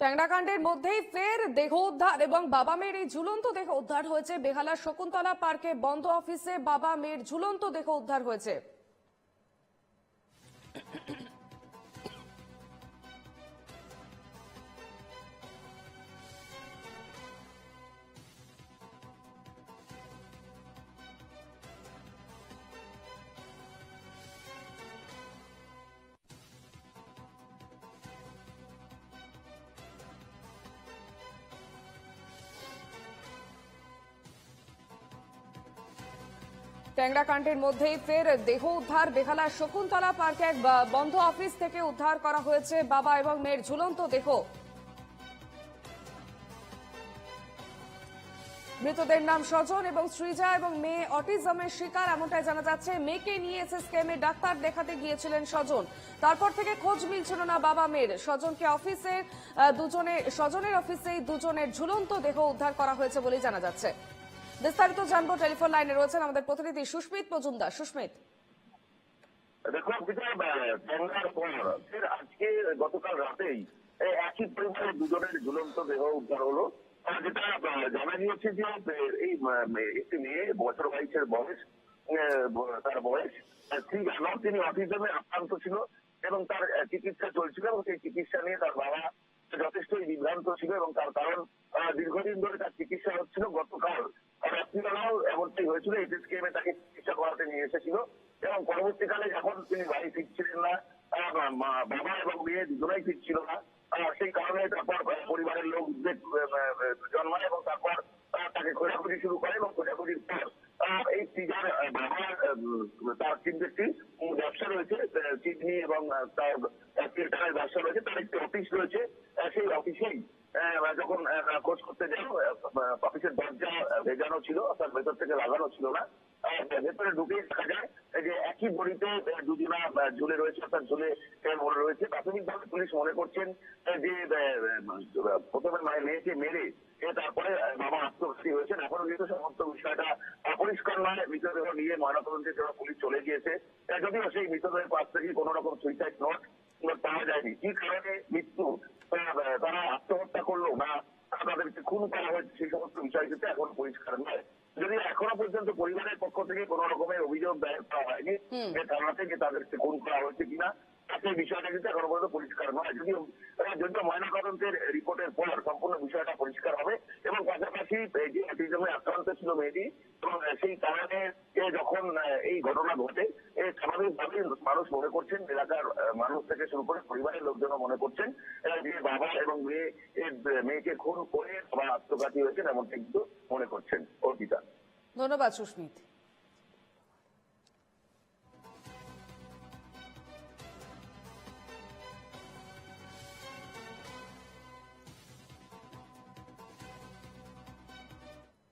ট্যাংরাকাণ্ডের মধ্যেই ফের দেহ উদ্ধার এবং বাবা মেয়ের এই ঝুলন্ত দেহ উদ্ধার হয়েছে বেহালার শকুন্তলা পার্কে বন্ধ অফিসে বাবা মেয়ের ঝুলন্ত দেহ উদ্ধার হয়েছে। ট্যাংরাকাণ্ডের মধ্যেই ফের দেহ উদ্ধার। বেহালার শকুন্তলা পার্কে এক বন্ধ অফিস থেকে উদ্ধার করা হয়েছে বাবা এবং মেয়ের ঝুলন্ত দেহ। মৃতদের নাম স্বজন এবং সৃজা এবং মেয়ে অটিজমের শিকার এমনটাই জানা যাচ্ছে। মেয়েকে নিয়ে এসএসকেএম এ ডাক্তার দেখাতে গিয়েছিলেন স্বজন। তারপর থেকে খোঁজ মিলছিল না বাবা মেয়ের। স্বজনকে অফিসে আহ, দুজনে স্বজনের অফিসেই দুজনের ঝুলন্ত দেহ উদ্ধার করা হয়েছে বলে জানা যাচ্ছে। বিস্তারিত জানব, টেলিফোন লাইনে রয়েছেন আমাদের প্রতিনিধি সুস্মিত মজুমদার। সুস্মিত। তিনি অটিজমে আক্রান্ত ছিল এবং তার চিকিৎসা চলছিল এবং সেই চিকিৎসা নিয়ে তার বাবা যথেষ্টই বিভ্রান্ত ছিল এবং তার কারণ দীর্ঘদিন ধরে তার চিকিৎসা হচ্ছিল। গতকাল রাত্রিবেলাও এমনটাই হয়েছিল এটিএসকেএমে তাকে চিকিৎসা করাতে নিয়ে এসেছিল। এবং পরবর্তীকালে যখন তিনি বাড়ি ফিরছিলেন না বাবা এবং মেয়ে দুজনেই ফিরছিল না সেই কারণে তারপর পরিবারের লোক জন্মায় এবং তারপর তাকে খোঁজাখুঁজি শুরু করে এবং খোঁজাখুঁজির পর এই আহ, বাবার তার কিন্তু একটি ব্যবসা রয়েছে আহ, এবং তার ব্যবসা রয়েছে তার একটি অফিস রয়েছে সেই অফিসেই যখন আহ, খোঁজ করতে যাই অফিসের দরজা ভেজানো ছিল তার ভেতর থেকে লাগানো ছিল না। ভেতরে ঢুকেই দেখা যায় যে একই বড়িতে দুজনা ঝুলে রয়েছে অর্থাৎ ঝুলে মরে রয়েছে। প্রাথমিকভাবে পুলিশ মনে করছেন যে প্রথমে মায়ের মেয়েকে মেরে তারপরে বাবা আত্মঘাতী হয়েছেন। এখনও কিন্তু সমস্ত বিষয়টা অপরিষ্কার নয়। মৃতদেহ নিয়ে ময়নাতদন্তের জন্য পুলিশ চলে গিয়েছে। যদিও সেই মৃতদেহের পাশ থেকে কোনো রকম সুইসাইড নোট পাওয়া যায়নি। কি কারণে মৃত্যু আহ, তারা আত্মহত্যা করল না তাদেরকে খুন করা হয়েছে সেই সমস্ত বিষয় কিন্তু এখন পরিষ্কার নয়। যদি এখনও পর্যন্ত পরিবারের পক্ষ থেকে কোন রকমের অভিযোগ দায়ের করা হয়নি যে থানা থেকে তাদেরকে খুন করা হয়েছে কিনা সেই বিষয়টা কিন্তু এখনও পর্যন্ত পরিষ্কার নয়। যদিও যদিও ময়নাতদন্তের রিপোর্টের পর সম্পূর্ণ বিষয়টা যে অটিজমে আক্রান্ত ছিল মেয়েটি সেই কারণে যখন এই ঘটনা ঘটে স্বাভাবিকভাবেই মানুষ মনে করছেন, এলাকার মানুষ থেকে শুরু করে পরিবারের লোকজন মনে করছেন যে বাবা এবং মেয়ে মেয়েকে খুন করে আবার আত্মঘাতী হয়েছেন এমনটা কিন্তু মনে করছেন অর্পিতা। ধন্যবাদ, সুস্মিত।